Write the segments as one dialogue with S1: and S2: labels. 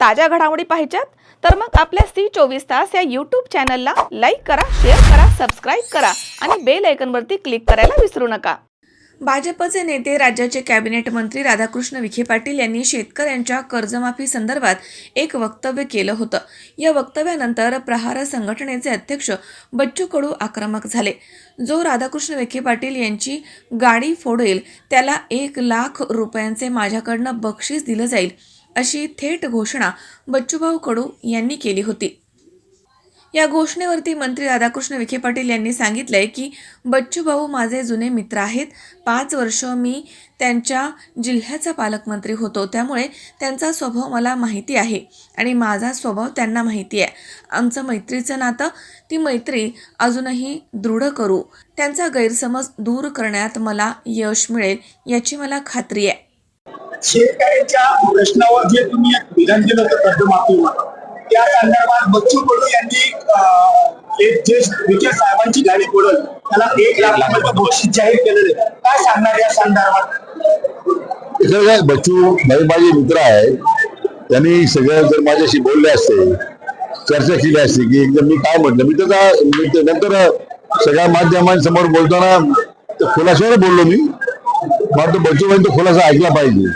S1: ताज्या घडामोडी पाहिजेत? तर मग आपल्या सी चोवीस तास या यूट्यूब चॅनलला लाईक करा शेअर करा सबस्क्राईब करा आणि बेल आयकनवरती क्लिक करायला विसरू नका. भाजपचे नेते राज्याचे कॅबिनेट मंत्री राधाकृष्ण विखे पाटील यांनी शेतकऱ्यांच्या कर्जमाफी संदर्भात एक वक्तव्य केलं होतं. या वक्तव्यानंतर प्रहार संघटनेचे अध्यक्ष बच्चू कडू आक्रमक झाले. जो राधाकृष्ण विखे पाटील यांची गाडी फोडेल त्याला एक लाख रुपयांचे माझ्याकडनं बक्षीस दिलं जाईल. अशी थेट घोषणा बच्चूभाऊ कडू यांनी केली होती. या घोषणेवरती मंत्री राधाकृष्ण विखे पाटील यांनी सांगितलंय की बच्चू भाऊ माझे जुने मित्र आहेत. पाच वर्ष मी त्यांच्या जिल्ह्याचा पालकमंत्री होतो. त्यामुळे त्यांचा स्वभाव मला माहिती आहे आणि माझा स्वभाव त्यांना माहिती आहे. आमचं मैत्रीचं नातं ती मैत्री अजूनही दृढ करू. त्यांचा गैरसमज दूर करण्यात मला यश मिळेल याची मला खात्री आहे.
S2: शेतकऱ्यांच्या प्रश्नावर जे तुम्ही एक विधान केलं होतं कर्जमाफीवर त्या संदर्भात बच्चू कडू यांनी एक जे विखे साहेबांची गाडी पडल त्याला एक लाख रुपयाचं जाहीर केलेलं काय सांगणार या संदर्भात?
S3: बच्चू भाई माझे मित्र आहे त्यांनी सगळं जर माझ्याशी बोलले असते चर्चा केली असते की एकदम मी काय म्हटलं मी त्याचा मी नंतर सगळ्या माध्यमांसमोर बोलताना खुलाशावर बोललो मी. मात्र बच्चू भाई तो खुलासा ऐकला पाहिजे.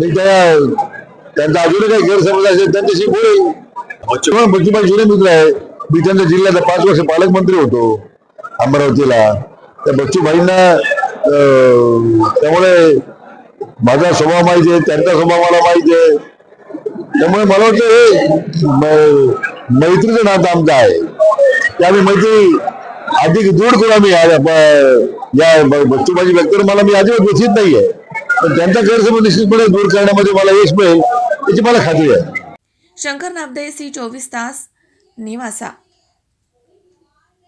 S3: त्यांचा अजूनही काही गैरसमज असेल त्यांच्याशी बोलेल. बच्चू बच्चूभाई जुने मित्र आहे. मी त्यांच्या जिल्ह्याचा पाच वर्ष पालकमंत्री होतो अमरावतीला. त्या बच्चूभाईंना त्यामुळे माझा स्वभाव माहिती आहे त्यांचा स्वभाव मला माहिती आहे. त्यामुळे मला वाटतं हे मैत्रीचं नातं आमचं आहे. ते आम्ही मैत्री अधिक दृढ करू आम्ही या ब- बच्चूबाजी व्यक्तीवर मला मी अजिबात व्यथित नाहीये. पण त्यांचा गैरसमज निश्चितपणे दूर करण्यामध्ये मला यश मिळेल याची मला खात्री आहे.
S1: शंकर नाबदे सी चोवीस तास निवासा.